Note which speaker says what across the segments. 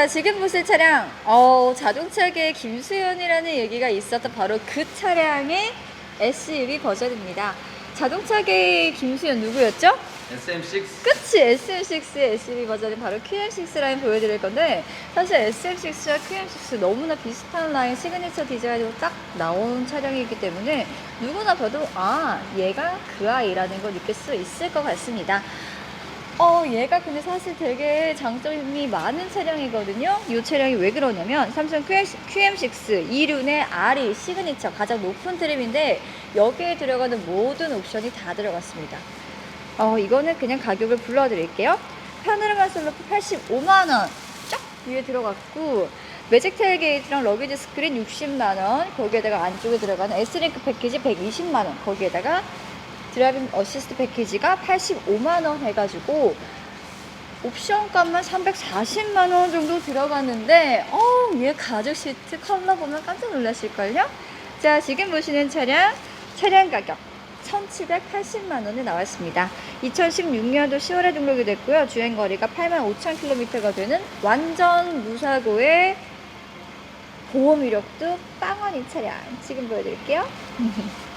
Speaker 1: 자, 지금 보실 차량, 어, 자동차계의 김수현이라는 얘기가 있었던 바로 그 차량의 SUV 버전입니다. 자동차계의 김수현 누구였죠?
Speaker 2: SM6
Speaker 1: 그치 SM6의 SUV 버전이 바로 QM6 라인 보여드릴 건데 사실 SM6와 QM6 너무나 비슷한 라인 시그니처 디자인으로 딱 나온 차량이기 때문에 누구나 봐도 아 얘가 그 아이라는 걸 느낄 수 있을 것 같습니다. 어 얘가 근데 사실 되게 장점이 많은 차량이거든요. 이 차량이 왜 그러냐면 삼성 QM6 이륜의 RE 시그니처 가장 높은 트림인데 여기에 들어가는 모든 옵션이 다 들어갔습니다. 어, 이거는 그냥 가격을 불러드릴게요. 파노라마 솔로프 85만원 쫙 위에 들어갔고, 매직 테일게이트랑 러비지 스크린 60만원, 거기에다가 안쪽에 들어가는 S링크 패키지 120만원, 거기에다가 드라이빙 어시스트 패키지가 85만원 해가지고, 옵션 값만 340만원 정도 들어갔는데, 어, 얘 가죽 시트 컬러 보면 깜짝 놀라실걸요? 자, 지금 보시는 차량, 차량 가격. 1,780만 원에 나왔습니다. 2016년도 10월에 등록이 됐고요. 주행 거리가 8만 5천 킬로미터가 되는 완전 무사고의 보험 이력도 빵원인 차량 지금 보여드릴게요.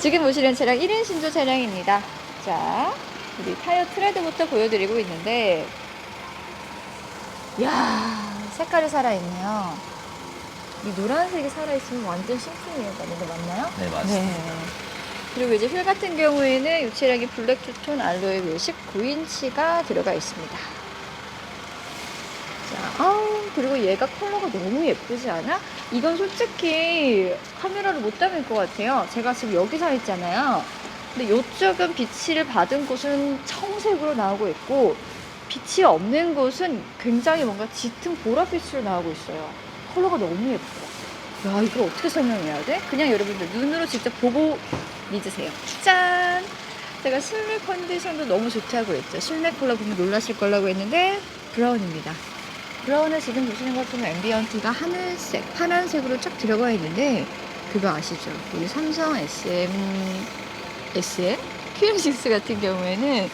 Speaker 1: 지금 보시는 차량 1인 신조 차량입니다. 자, 우리 타이어 트레드부터 보여드리고 있는데, 이야, 색깔이 살아있네요. 이 노란색이 살아있으면 완전 신품이었다는 거 맞나요?
Speaker 2: 네 맞습니다.
Speaker 1: 네. 그리고 이제 휠 같은 경우에는 이 차량이 블랙 투톤 알로에 휠 19인치가 들어가 있습니다. 자, 아우, 그리고 얘가 컬러가 너무 예쁘지 않아? 이건 솔직히 카메라로 못 담을 것 같아요. 제가 지금 여기 서 있잖아요. 근데 이쪽은 빛을 받은 곳은 청색으로 나오고 있고, 빛이 없는 곳은 굉장히 뭔가 짙은 보라빛으로 나오고 있어요. 컬러가 너무 예뻐. 야, 이걸 어떻게 설명해야 돼? 그냥 여러분들 눈으로 직접 보고 믿으세요. 짠! 제가 실내 컨디션도 너무 좋다고 했죠. 실내 컬러 보면 놀라실 거라고 했는데, 브라운입니다. 브라운에 지금 보시는 것처럼 앰비언트가 하늘색, 파란색으로 쫙 들어가 있는데, 그거 아시죠? 우리 삼성 SM, SM? QM6 같은 경우에는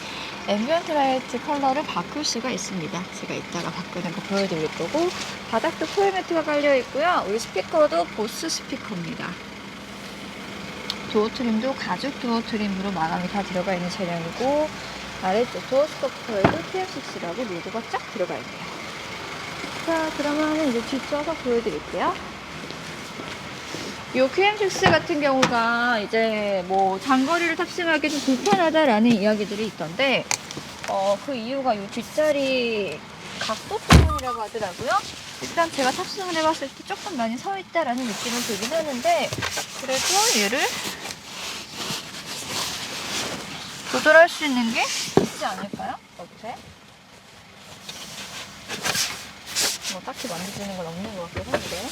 Speaker 1: 앰비언트 라이트 컬러를 바꿀 수가 있습니다. 제가 이따가 바꾸는 거 보여드릴 거고, 바닥도 코일 매트가 깔려 있고요. 우리 스피커도 보스 스피커입니다. 도어 트림도 가죽 도어 트림으로 마감이 다 들어가 있는 차량이고 아래쪽 도어 스커프에도 TF6라고 로고가 쫙 들어가 있네요. 자, 그러면 이제 뒷좌석 보여드릴게요. 이 QM6 같은 경우가 이제 뭐 장거리를 탑승하기 좀 불편하다라는 이야기들이 있던데 어, 그 이유가 이 뒷자리 각도 때문이라고 하더라고요. 일단 제가 탑승을 해봤을 때 조금 많이 서 있다라는 느낌은 들긴 하는데 그래도 얘를 조절할 수 있는 게 있지 않을까요? 옆에? 뭐 딱히 만져지는 건 없는 것 같긴 한데.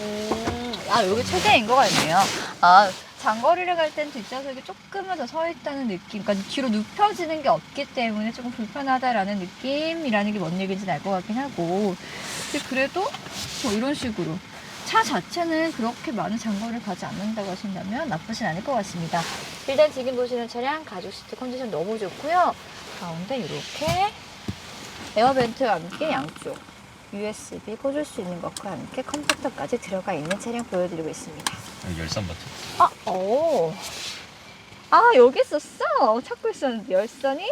Speaker 1: 음, 아, 여기 최대인 것 같네요. 아, 장거리를 갈 땐 뒷좌석이 조금은 더 서 있다는 느낌. 그러니까 뒤로 눕혀지는 게 없기 때문에 조금 불편하다라는 느낌이라는 게 뭔 얘기인지 알 것 같긴 하고. 근데 그래도 뭐 이런 식으로. 차 자체는 그렇게 많은 장거리를 가지 않는다고 하신다면 나쁘진 않을 것 같습니다. 일단 지금 보시는 차량 가죽 시트 컨디션 너무 좋고요. 가운데 이렇게 에어벤트와 함께 양쪽 USB 꽂을 수 있는 것과 함께 컴퓨터까지 들어가 있는 차량 보여드리고 있습니다.
Speaker 2: 여기 열선 버튼.
Speaker 1: 아, 오. 아, 여기 있었어. 찾고 있었는데 열선이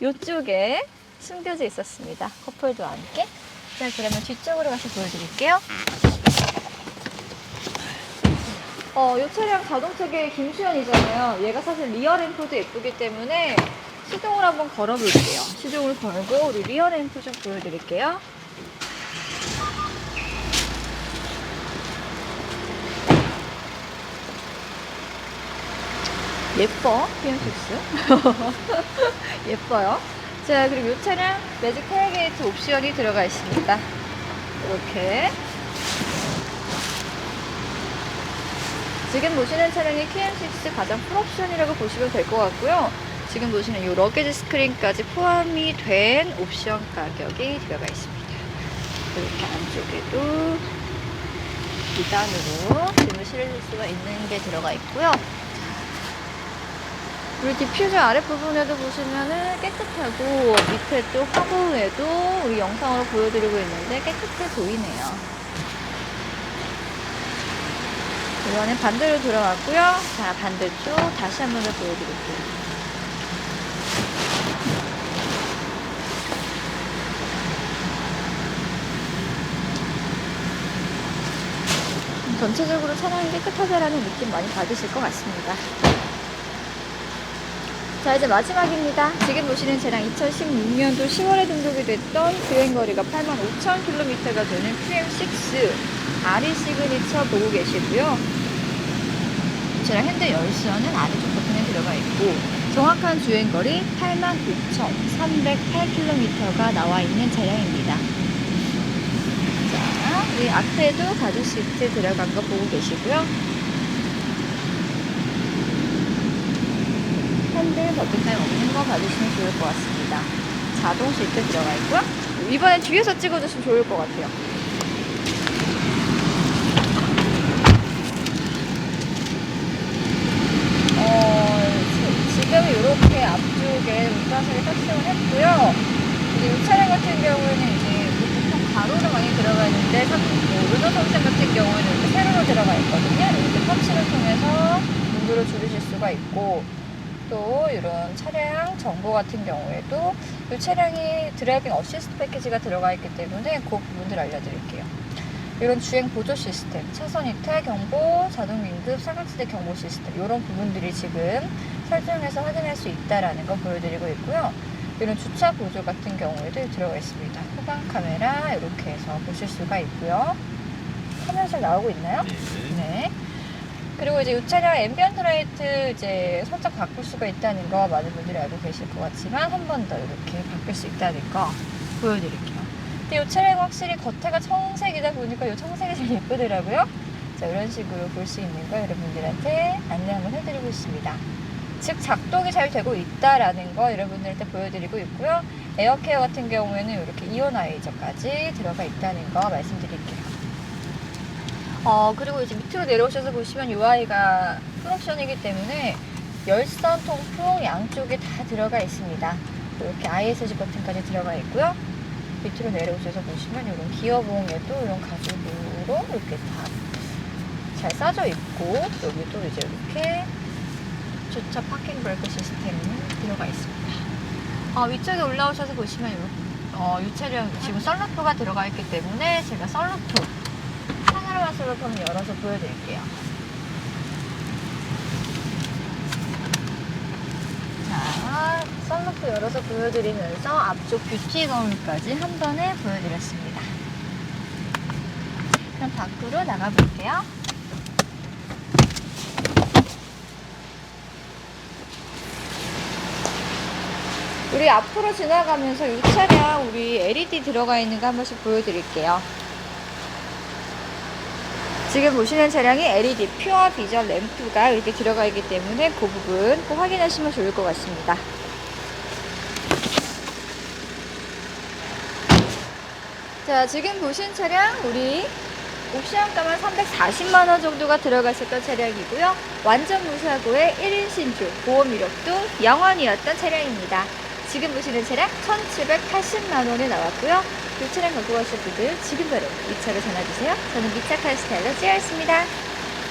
Speaker 1: 이쪽에 숨겨져 있었습니다. 커플도 함께. 자, 그러면 뒤쪽으로 가서 보여드릴게요. 어, 이 차량 자동차계의 김수현이잖아요. 얘가 사실 리어 램프도 예쁘기 때문에 시동을 한번 걸어볼게요. 시동을 걸고 우리 리어 램프 좀 보여드릴게요. 예뻐, PM6. 예뻐요. 자, 그리고 이 차량 매직 테일게이트 옵션이 들어가 있습니다. 이렇게. 지금 보시는 차량이 QM6 가장 풀옵션이라고 보시면 될 것 같고요. 지금 보시는 이 러게지 스크린까지 포함이 된 옵션 가격이 들어가 있습니다. 이렇게 안쪽에도 2단으로 짐을 실을 수가 있는 게 들어가 있고요. 우리 디퓨저 아랫부분에도 보시면은 깨끗하고 밑에 또 화보에도 우리 영상으로 보여드리고 있는데 깨끗해 보이네요. 이번엔 반대로 들어갔고요. 자, 반대쪽 다시 한 번 더 보여드릴게요. 전체적으로 차량이 깨끗하다라는 느낌 많이 받으실 것 같습니다. 자, 이제 마지막입니다. 지금 보시는 차량 2016년도 10월에 등록이 됐던 주행거리가 85,000km가 되는 QM6 RE 시그니처 보고 계시고요. 이 차량 핸들 열선은 아래쪽 버튼에 들어가 있고 정확한 주행거리 85,308km가 나와 있는 차량입니다. 자, 이 앞에도 가죽 시트 들어간 거 보고 계시고요. 핸들 버튼 사용 없는 거 봐주시면 좋을 것 같습니다. 자동 시트 들어가 있고요. 이번엔 뒤에서 찍어주시면 좋을 것 같아요. 어, 지- 지금 이렇게 앞쪽에 운전석에 탑승을 했고요. 이제 이 차량 같은 경우에는 이제 보통 가로로 많이 들어가 있는데 사- 뭐 같은 경우에는 이렇게 세로로 들어가 있거든요. 이렇게 터치를 통해서 문도를 줄이실 수가 있고 또 이런 차량 정보 같은 경우에도 이 차량이 드라이빙 어시스트 패키지가 들어가 있기 때문에 그 부분들 알려드릴게요. 이런 주행 보조 시스템, 차선 이탈 경보, 자동 긴급, 사각지대 경보 시스템 이런 부분들이 지금 설정해서 확인할 수 있다라는 거 보여드리고 있고요. 이런 주차 보조 같은 경우에도 들어가 있습니다. 후방 카메라 이렇게 해서 보실 수가 있고요. 화면 잘 나오고 있나요? 네. 그리고 이제 이 차량 앰비언트 라이트 이제 설정 바꿀 수가 있다는 거 많은 분들이 알고 계실 것 같지만 한 번 더 이렇게 바꿀 수 있다는 거 보여드릴게요. 근데 이 차량 확실히 겉에가 청색이다 보니까 이 청색이 제일 예쁘더라고요. 자, 이런 식으로 볼 수 있는 거 여러분들한테 안내 한번 해드리고 있습니다. 즉 작동이 잘 되고 있다라는 거 여러분들한테 보여드리고 있고요. 에어케어 같은 경우에는 이렇게 이온아이저까지 들어가 있다는 거 말씀드릴게요. 어, 그리고 이제 밑으로 내려오셔서 보시면 UI가 풀옵션이기 때문에 열선, 통풍 양쪽에 다 들어가 있습니다. 이렇게 ISG 버튼까지 들어가 있고요. 밑으로 내려오셔서 보시면 이런 기어봉에도 이런 가죽으로 이렇게 다 잘 싸져 있고 여기도 이제 이렇게 주차 파킹 브레이크 시스템이 들어가 있습니다. 어, 위쪽에 올라오셔서 보시면 요, 어, 이 차량 지금 썬루프가 들어가 있기 때문에 제가 썬루프 한번 열어서 보여드릴게요. 자, 썬루프 열어서 보여드리면서 앞쪽 뷰티 거울까지 한 번에 보여드렸습니다. 그럼 밖으로 나가볼게요. 우리 앞으로 지나가면서 이 차량 우리 LED 들어가 있는 거 한 번씩 보여드릴게요. 지금 보시는 차량이 LED 퓨어 비전 램프가 이렇게 들어가 있기 때문에 그 부분 꼭 확인하시면 좋을 것 같습니다. 자, 지금 보신 차량 우리 옵션가만 340만원 정도가 들어가 있었던 차량이고요. 완전 무사고의 1인 신주, 보험 이력도 0원이었던 차량입니다. 지금 보시는 차량 1780만원에 나왔고요. 갖고 가실 분들 지금 바로 이 차로 전화주세요. 저는 미차 카 스타일러 찌아였습니다.